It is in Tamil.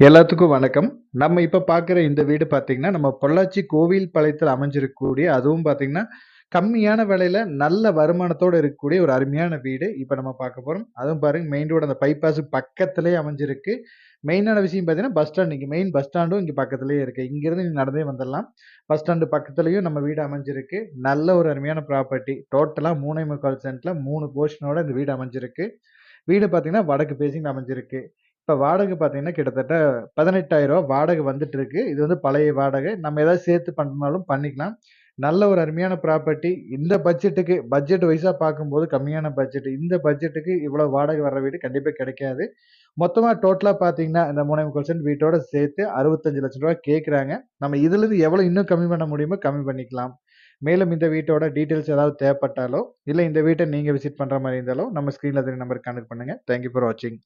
எல்லாத்துக்கும் வணக்கம். நம்ம இப்போ பார்க்குற இந்த வீடு பார்த்தீங்கன்னா, நம்ம பொள்ளாச்சி கோவில் பாளையத்தில் அமைஞ்சிருக்கக்கூடிய, அதுவும் பார்த்தீங்கன்னா, கம்மியான விலையில நல்ல வருமானத்தோடு இருக்கக்கூடிய ஒரு அருமையான வீடு. இப்போ நம்ம பார்க்க போகிறோம் அதுவும் பாருங்க மெயின் ரோடு அந்த பைபாஸுக்கு பக்கத்திலே அமைஞ்சிருக்கு. மெயினான விஷயம் பார்த்தீங்கன்னா, பஸ் ஸ்டாண்ட் இங்கே மெயின் பஸ் ஸ்டாண்டும் இங்கே பக்கத்துலேயே இருக்கு. இங்கிருந்து நீங்கள் நடந்தே வந்துடலாம் பஸ் ஸ்டாண்டு பக்கத்துலேயும் நம்ம வீடு அமைஞ்சிருக்கு. நல்ல ஒரு அருமையான ப்ராப்பர்ட்டி. டோட்டலா 3 1/4 சென்ட்ல 3 போர்ஷனோட இந்த வீடு அமைஞ்சிருக்கு. வீடு பார்த்தீங்கன்னா, வடக்கு பேசிங் அமைஞ்சிருக்கு. இப்போ வாடகை பார்த்தீங்கன்னா, கிட்டத்தட்ட பதினெட்டாயிரம் ரூபா வாடகை வந்துட்டு இருக்கு. இது வந்து பழைய வாடகை. நம்ம ஏதாவது சேர்த்து பண்ணாலும் பண்ணிக்கலாம். நல்ல ஒரு அருமையான ப்ராப்பர்ட்டி. இந்த பட்ஜெட்டுக்கு பட்ஜெட் வைஸாக பார்க்கும்போது கம்மியான பட்ஜெட். இந்த பட்ஜெட்டுக்கு இவ்வளோ வாடகை வர்ற வீடு கண்டிப்பாக கிடைக்காது. மொத்தமாக டோட்டலாக பார்த்தீங்கன்னா, இந்த 3 1/4 வீட்டோட சேர்த்து அறுபத்தஞ்சு லட்சம் ரூபா கேட்குறாங்க. நம்ம இதுலேருந்து எவ்வளோ இன்னும் கம்மி பண்ண முடியுமோ கம்மி பண்ணிக்கலாம். மேலும் இந்த வீட்டோட டீட்டெயில்ஸ் ஏதாவது தேவைப்பட்டாலோ, இல்லை இந்த வீட்டை நீங்கள் விசிட் பண்ணுற மாதிரி இருந்தாலோ, நம்ம ஸ்க்ரீனில் தெரியிற நம்பருக்கு கனெக்ட் பண்ணுங்க. தேங்க் யூ ஃபார் வாட்சிங்.